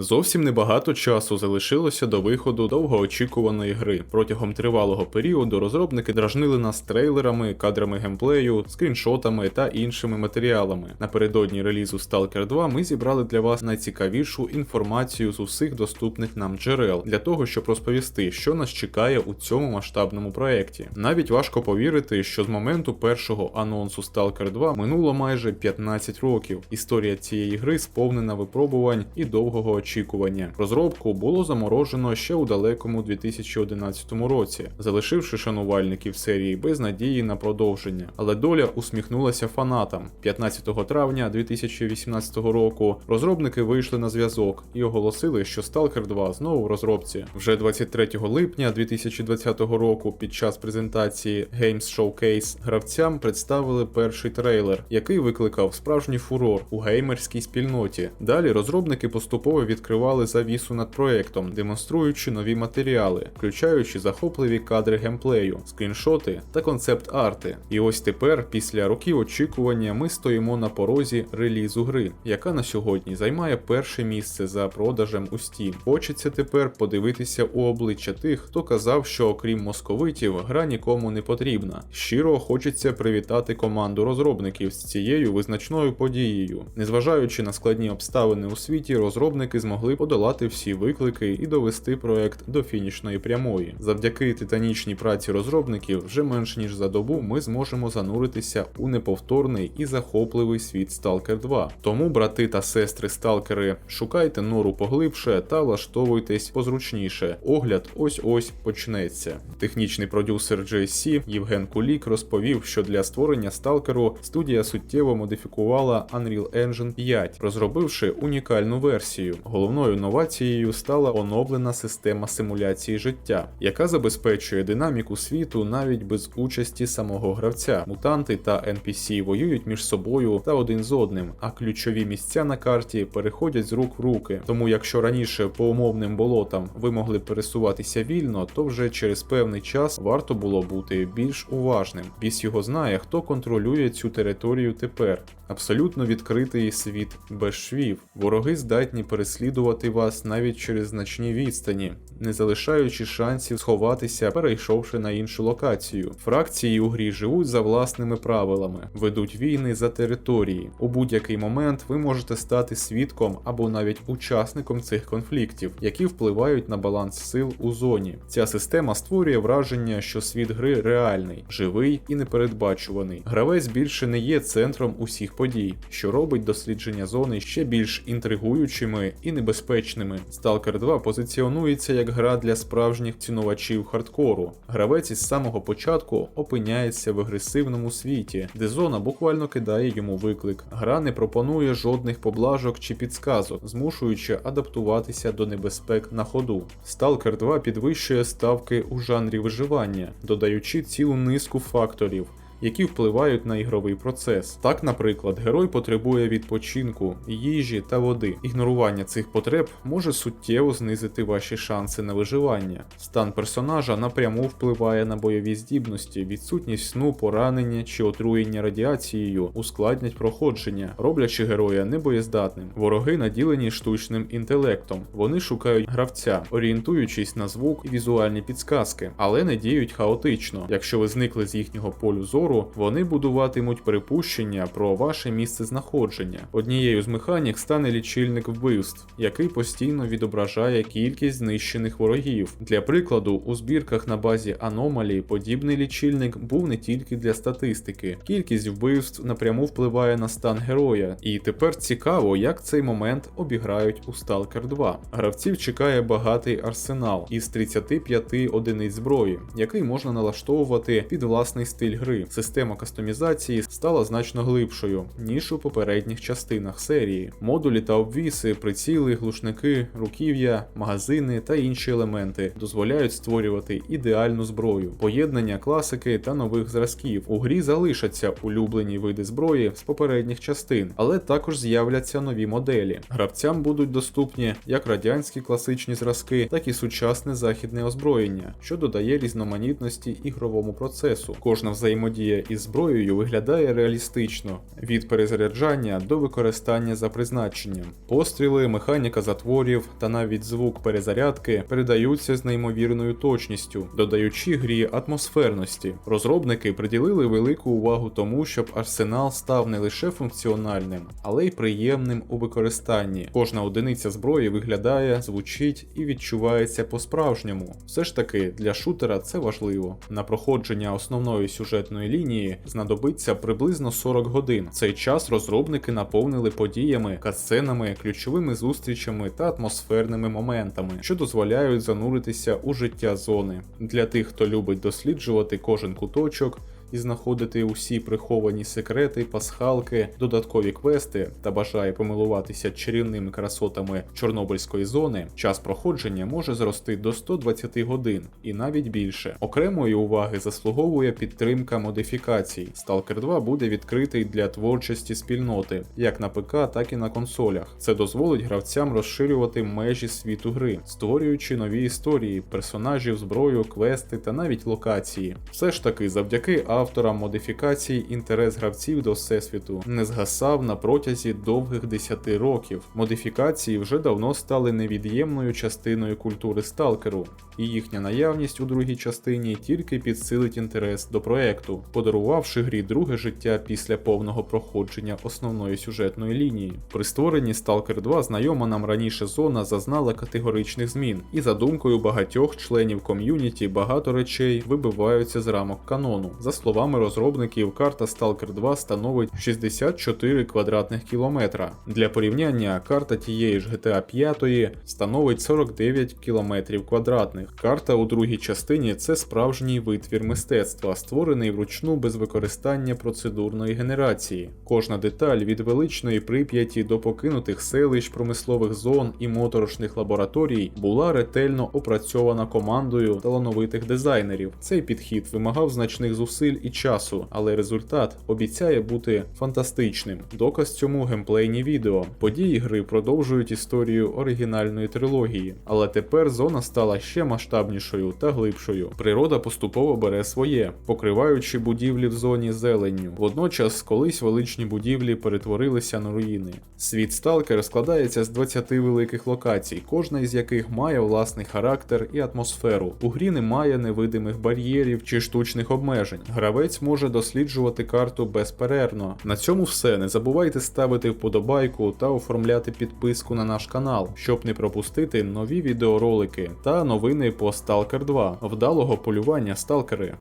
Зовсім небагато часу залишилося до виходу довгоочікуваної гри. Протягом тривалого періоду розробники дражнили нас трейлерами, кадрами геймплею, скріншотами та іншими матеріалами. Напередодні релізу Stalker 2 ми зібрали для вас найцікавішу інформацію з усіх доступних нам джерел для того, щоб розповісти, що нас чекає у цьому масштабному проєкті. Навіть важко повірити, що з моменту першого анонсу Stalker 2 минуло майже 15 років. Історія цієї гри сповнена випробувань і довгого. Розробку було заморожено ще у далекому 2011 році, залишивши шанувальників серії без надії на продовження. Але доля усміхнулася фанатам. 15 травня 2018 року розробники вийшли на зв'язок і оголосили, що Stalker 2 знову в розробці. Вже 23 липня 2020 року під час презентації Games Showcase гравцям представили перший трейлер, який викликав справжній фурор у геймерській спільноті. Далі розробники поступово відкривали завісу над проектом, демонструючи нові матеріали, включаючи захопливі кадри геймплею, скріншоти та концепт-арти. І ось тепер, після років очікування, ми стоїмо на порозі релізу гри, яка на сьогодні займає перше місце за продажем у Steam. Хочеться тепер подивитися у обличчя тих, хто казав, що окрім московитів, гра нікому не потрібна. Щиро хочеться привітати команду розробників з цією визначною подією. Незважаючи на складні обставини у світі, розробники змогли подолати всі виклики і довести проект до фінішної прямої. Завдяки титанічній праці розробників, вже менш ніж за добу ми зможемо зануритися у неповторний і захопливий світ Stalker 2. Тому, брати та сестри сталкери, шукайте нору поглибше та влаштовуйтесь позручніше. Огляд ось ось почнеться. Технічний продюсер JC Євген Кулік розповів, що для створення сталкеру студія суттєво модифікувала Unreal Engine 5, розробивши унікальну версію. Головною новацією стала оновлена система симуляції життя, яка забезпечує динаміку світу навіть без участі самого гравця. Мутанти та NPC воюють між собою та один з одним, а ключові місця на карті переходять з рук в руки. Тому, якщо раніше по умовним болотам ви могли пересуватися вільно, то вже через певний час варто було бути більш уважним. Біс його знає, хто контролює цю територію тепер. Абсолютно відкритий світ без швів. Вороги здатні переслідувати вас навіть через значні відстані, не залишаючи шансів сховатися, перейшовши на іншу локацію. Фракції у грі живуть за власними правилами, ведуть війни за території. У будь-який момент ви можете стати свідком або навіть учасником цих конфліктів, які впливають на баланс сил у зоні. Ця система створює враження, що світ гри реальний, живий і непередбачуваний. Гравець більше не є центром усіх подій, що робить дослідження зони ще більш інтригуючими і небезпечними. Stalker 2 позиціонується як гра для справжніх цінувачів хардкору. Гравець із самого початку опиняється в агресивному світі, де зона буквально кидає йому виклик. Гра не пропонує жодних поблажок чи підсказок, змушуючи адаптуватися до небезпек на ходу. Stalker 2 підвищує ставки у жанрі виживання, додаючи цілу низку факторів які впливають на ігровий процес. Так, наприклад, герой потребує відпочинку, їжі та води. Ігнорування цих потреб може суттєво знизити ваші шанси на виживання. Стан персонажа напряму впливає на бойові здібності, відсутність сну, поранення чи отруєння радіацією ускладнять проходження, роблячи героя небоєздатним. Вороги наділені штучним інтелектом. Вони шукають гравця, орієнтуючись на звук і візуальні підсказки, але не діють хаотично. Якщо ви зникли з їхнього полю зору, зору, вони будуватимуть припущення про ваше місце знаходження. Однією з механік стане лічильник вбивств, який постійно відображає кількість знищених ворогів. Для прикладу, у збірках на базі аномалії подібний лічильник був не тільки для статистики. Кількість вбивств напряму впливає на стан героя, і тепер цікаво, як цей момент обіграють у Stalker 2. Гравців чекає багатий арсенал із 35 одиниць зброї, який можна налаштовувати під власний стиль гри система кастомізації стала значно глибшою, ніж у попередніх частинах серії. Модулі та обвіси, приціли, глушники, руків'я, магазини та інші елементи дозволяють створювати ідеальну зброю, поєднання класики та нових зразків. У грі залишаться улюблені види зброї з попередніх частин, але також з'являться нові моделі. Гравцям будуть доступні як радянські класичні зразки, так і сучасне західне озброєння, що додає різноманітності ігровому процесу. Кожна взаємодія взаємодія із зброєю виглядає реалістично від перезаряджання до використання за призначенням. Постріли, механіка затворів та навіть звук перезарядки передаються з неймовірною точністю, додаючи грі атмосферності. Розробники приділили велику увагу тому, щоб арсенал став не лише функціональним, але й приємним у використанні. Кожна одиниця зброї виглядає, звучить і відчувається по-справжньому. Все ж таки, для шутера це важливо. На проходження основної сюжетної лінії знадобиться приблизно 40 годин. Цей час розробники наповнили подіями, катсценами, ключовими зустрічами та атмосферними моментами, що дозволяють зануритися у життя зони. Для тих, хто любить досліджувати кожен куточок і знаходити усі приховані секрети, пасхалки, додаткові квести та бажає помилуватися чарівними красотами Чорнобильської зони, час проходження може зрости до 120 годин і навіть більше. Окремої уваги заслуговує підтримка модифікацій. Stalker 2 буде відкритий для творчості спільноти, як на ПК, так і на консолях. Це дозволить гравцям розширювати межі світу гри, створюючи нові історії, персонажів, зброю, квести та навіть локації. Все ж таки, завдяки авторам модифікацій інтерес гравців до всесвіту не згасав на протязі довгих 10 років. Модифікації вже давно стали невід'ємною частиною культури сталкеру, і їхня наявність у другій частині тільки підсилить інтерес до проекту, подарувавши грі друге життя після повного проходження основної сюжетної лінії. При створенні Stalker 2 знайома нам раніше зона зазнала категоричних змін, і за думкою багатьох членів ком'юніті багато речей вибиваються з рамок канону. За словами розробників, карта Stalker 2 становить 64 квадратних кілометра. Для порівняння, карта тієї ж GTA 5 становить 49 кілометрів квадратних. Карта у другій частині це справжній витвір мистецтва, створений вручну без використання процедурної генерації. Кожна деталь від величної прип'яті до покинутих селищ, промислових зон і моторошних лабораторій була ретельно опрацьована командою талановитих дизайнерів. Цей підхід вимагав значних зусиль і часу, але результат обіцяє бути фантастичним. Доказ цьому геймплейні відео. Події гри продовжують історію оригінальної трилогії, але тепер зона стала ще масштабнішою та глибшою. Природа поступово бере своє, покриваючи будівлі в зоні зеленню. Водночас, колись величні будівлі перетворилися на руїни. Світ Сталкер складається з 20 великих локацій, кожна із яких має власний характер і атмосферу. У грі немає невидимих бар'єрів чи штучних обмежень. Гравець може досліджувати карту безперервно. На цьому все. Не забувайте ставити вподобайку та оформляти підписку на наш канал, щоб не пропустити нові відеоролики та новини по Stalker 2. Вдалого полювання сталкери.